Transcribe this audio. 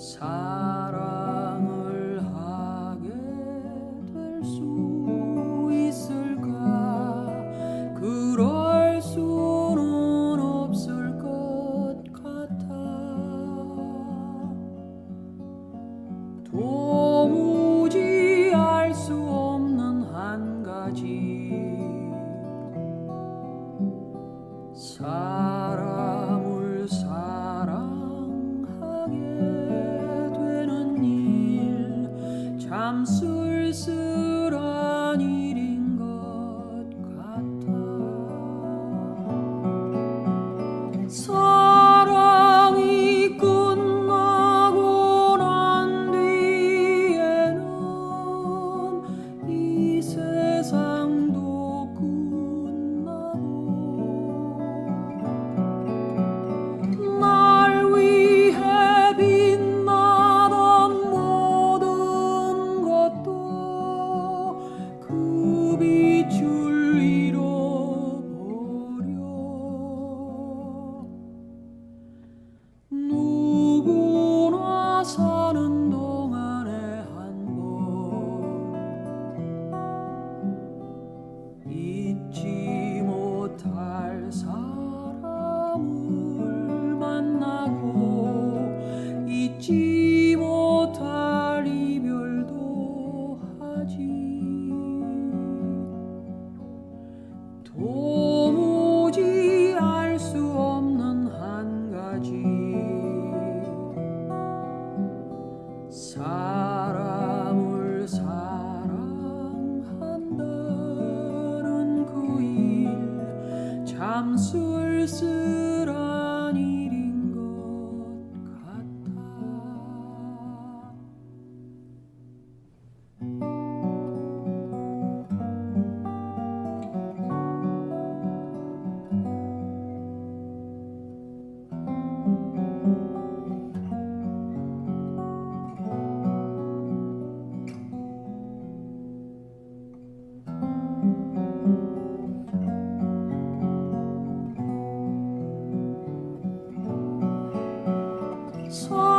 사랑을 하게 될 수 있을까? 그럴 수는 없을 것 같아. 도무지 알 수 없는 한 가지. 사랑. 참 쓸쓸한 am sources. 사